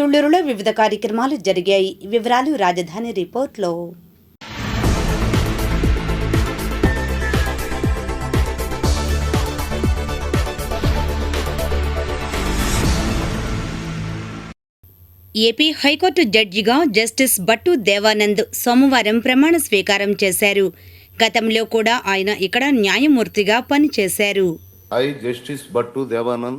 తుళ్ళూరులో వివిధ కార్యక్రమాలు జరిగాయి. వివరాలు రాజధాని రిపోర్ట్లో. ఏపీ హైకోర్టు జడ్జిగా జస్టిస్ భట్టు దేవానంద్ సోమవారం ప్రమాణ స్వీకారం చేశారు. గతంలో కూడా ఆయన ఇక్కడ న్యాయమూర్తిగా పనిచేశారు. I, Justice Bhattu Devanand,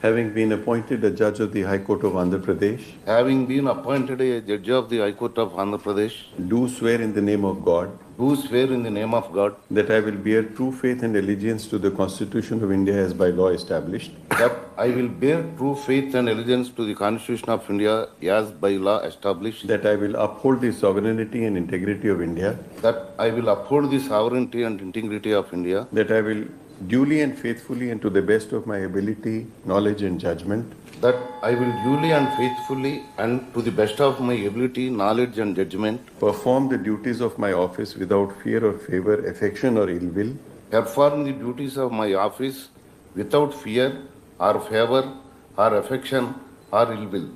Having been appointed a judge of the High Court of Andhra Pradesh, having been appointed a judge of the High Court of Andhra Pradesh, do swear in the name of God. Do swear in the name of God. That I will bear true faith and allegiance to the Constitution of India as by law established, that I will bear true faith and allegiance to the Constitution of India as by law established, that I will uphold the sovereignty and integrity of India, that I will uphold the sovereignty and integrity of India, that I will duly and faithfully and to the best of my ability, knowledge and judgment that I will duly and faithfully and to the best of my ability, knowledge and judgment perform the duties of my office without fear or favor, affection or ill will, perform the duties of my office without fear or favor or affection or ill will,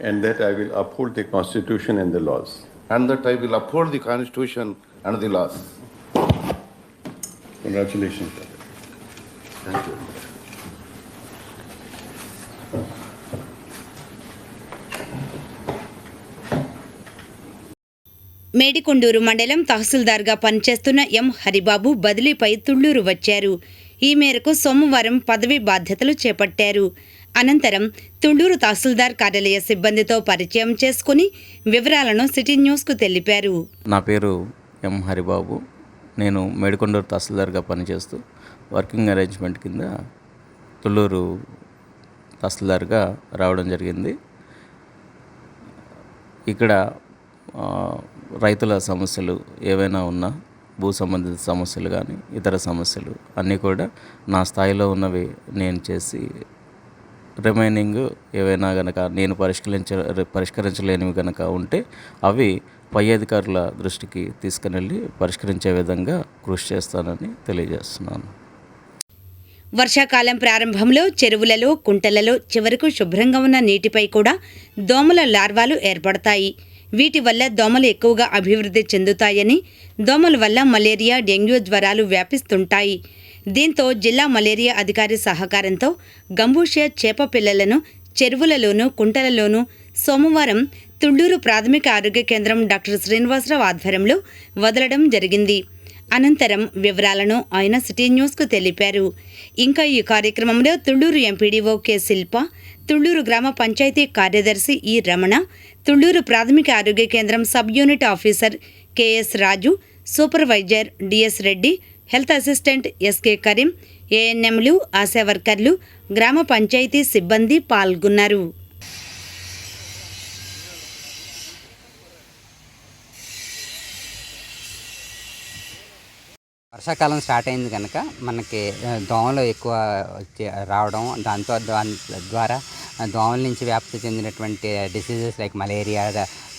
and that I will uphold the Constitution and the laws. and that I will uphold the Constitution and the laws. Congratulations. Thank you. Medikonduru మండలం తహసీల్దార్గా పనిచేస్తున్న ఎం హరిబాబు బదిలీపై తుళ్ళూరు వచ్చారు. ఈ మేరకు సోమవారం పదవి బాధ్యతలు చేపట్టారు. అనంతరం తుళ్ళూరు తహసీల్దార్ కార్యాలయ సిబ్బందితో పరిచయం చేసుకుని వివరాలను సిటీ న్యూస్కు తెలిపారు. నా పేరు ఎం హరిబాబు. నేను మేడికొండూరు తహసీల్దార్గా పనిచేస్తూ వర్కింగ్ అరేంజ్మెంట్ కింద తుళ్ళూరు తహసీల్దార్గా రావడం జరిగింది. ఇక్కడ రైతుల సమస్యలు ఏవైనా ఉన్నా భూ సంబంధిత సమస్యలు కానీ ఇతర సమస్యలు అన్నీ కూడా నా స్థాయిలో ఉన్నవి నేను చేసి రిమైనింగ్ ఏవైనా గనక నేను పరిష్కరించ పరిష్కరించలేనివి గనక ఉంటే అవి పై అధికారుల దృష్టికి తీసుకుని వెళ్ళి పరిష్కరించే విధంగా కృషి చేస్తానని తెలియజేస్తున్నాను. వర్షాకాలం ప్రారంభంలో చెరువులలో కుంటలలో చివరకు శుభ్రంగా ఉన్న నీటిపై కూడా దోమల లార్వాలు ఏర్పడతాయి. వీటి వల్ల దోమలు ఎక్కువగా అభివృద్ధి చెందుతాయని దోమల వల్ల మలేరియా డెంగ్యూ జ్వరాలు వ్యాపిస్తుంటాయి. దీంతో జిల్లా మలేరియా అధికారి సహకారంతో గంబూషియా చేప పిల్లలను చెరువులలోనూ కుంటలలోనూ సోమవారం తుళ్ళూరు ప్రాథమిక ఆరోగ్య కేంద్రం డాక్టర్ శ్రీనివాసరావు ఆధ్వర్యంలో వదలడం జరిగింది. అనంతరం వివరాలను ఆయన సిటీ న్యూస్కు తెలిపారు. ఇంకా ఈ కార్యక్రమంలో తుళ్ళూరు ఎంపీడీఓ కె. శిల్ప తుళ్ళూరు గ్రామ పంచాయతీ కార్యదర్శి ఈ రమణ తుళ్ళూరు ప్రాథమిక ఆరోగ్య కేంద్రం sub unit officer KS Raju supervisor DS Reddy health assistant SK Karim ఏఎన్ఎంలు ఆశా వర్కర్లు గ్రామ పంచాయతీ సిబ్బంది పాల్గొన్నారు. వర్షాకాలం స్టార్ట్ అయింది కనుక మనకి దోమలు ఎక్కువ వచ్చే- రావడం దాంతో దాని ద్వారా దోమల నుంచి వ్యాప్తి చెందినటువంటి diseases like malaria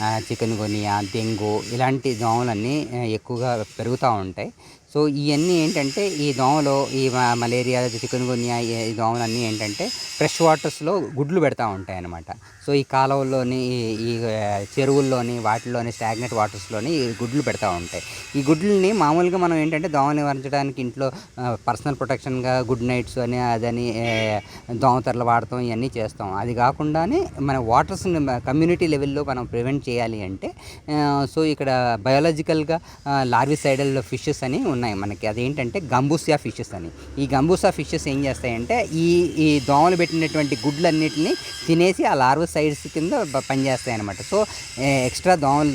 chikungunya dengue ఇలాంటి దోమలన్నీ ఎక్కువగా పెరుగుతూ ఉంటాయి. సో ఇవన్నీ ఏంటంటే ఈ దోమలు ఈ మలేరియా చికెన్ గునియా ఈ దోమలన్నీ ఏంటంటే ఫ్రెష్ వాటర్స్లో గుడ్లు పెడతా ఉంటాయి అన్నమాట సో ఈ కాలువల్లోని ఈ- చెరువుల్లోని వాటిలోని స్టాగ్నెట్ వాటర్స్లోని ఈ గుడ్లు పెడతా ఉంటాయి. ఈ గుడ్లని మామూలుగా మనం ఏంటంటే దోమలు నివారించడానికి ఇంట్లో పర్సనల్ ప్రొటెక్షన్గా గుడ్ నైట్స్ అని అదని ఏ, దోమతెరలు వాడతాం ఇవన్నీ చేస్తాం. అది కాకుండానే మన వాటర్స్ని కమ్యూనిటీ లెవెల్లో మనం ప్రివెంట్ చేయాలి అంటే సో ఇక్కడ బయాలజికల్గా లార్విసైడల్ ఫిషెస్ అని ఉన్నాయి మనకి. అదేంటంటే గంబూసియా ఫిషెస్ అని. ఈ గంబూసా ఫిషెస్ ఏం చేస్తాయంటే ఈ ఈ దోమలు పెట్టినటువంటి గుడ్లన్నిటిని తినేసి ఆ లార్వసైడ్స్ కింద పనిచేస్తాయి అనమాట సో ఎక్స్ట్రా దోమలు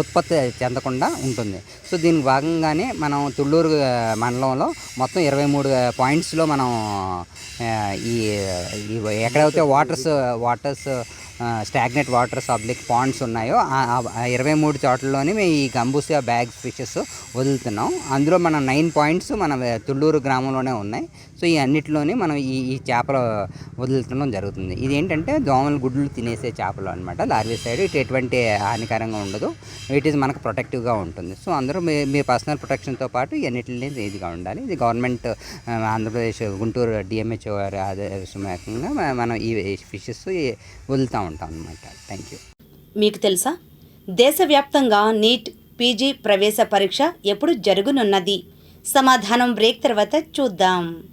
ఉత్పత్తి చెందకుండా ఉంటుంది. సో దీనికి భాగంగానే మనం తుళ్ళూరు మండలంలో మొత్తం ఇరవై మూడు పాయింట్స్లో మనం ఈ ఎక్కడైతే waters waters stagnate water public ponds ఉన్నాయో ఇరవై మూడు చోట్లలోనే మేము ఈ గంబూసియా బ్యాగ్స్ ఫిషెస్ వదులుతున్నాం. అందులో మన నైన్ పాయింట్స్ మన తుళ్ళూరు గ్రామంలోనే ఉన్నాయి. సో ఈ అన్నిటిలోని మనం ఈ ఈ చేపలు వదులుతుండడం జరుగుతుంది. ఇది ఏంటంటే గుడ్లు తినేసే చేపలు అనమాట లార్వీ సైడ్ ఇటు ఎటువంటి హానికరంగా ఉండదు. ఇట్ ఈస్ మనకు ప్రొటెక్టివ్గా ఉంటుంది. సో అందరూ మీ మీ పర్సనల్ ప్రొటెక్షన్తో పాటు ఇవన్నిటిని ఇదిగా ఉండాలి. ఇది గవర్నమెంట్ ఆంధ్రప్రదేశ్ గుంటూరు డిఎంహెచ్ఓ గారి ఆదేశంగా మనం ఈ ఫిషెస్ వదులుతాం. ఉంటాం అనమాట థ్యాంక్ యూ మీకు తెలుసా? దేశవ్యాప్తంగా నీట్ పీజీ ప్రవేశ పరీక్ష ఎప్పుడు జరుగునున్నది? సమాధానం బ్రేక్ తర్వాత చూద్దాం.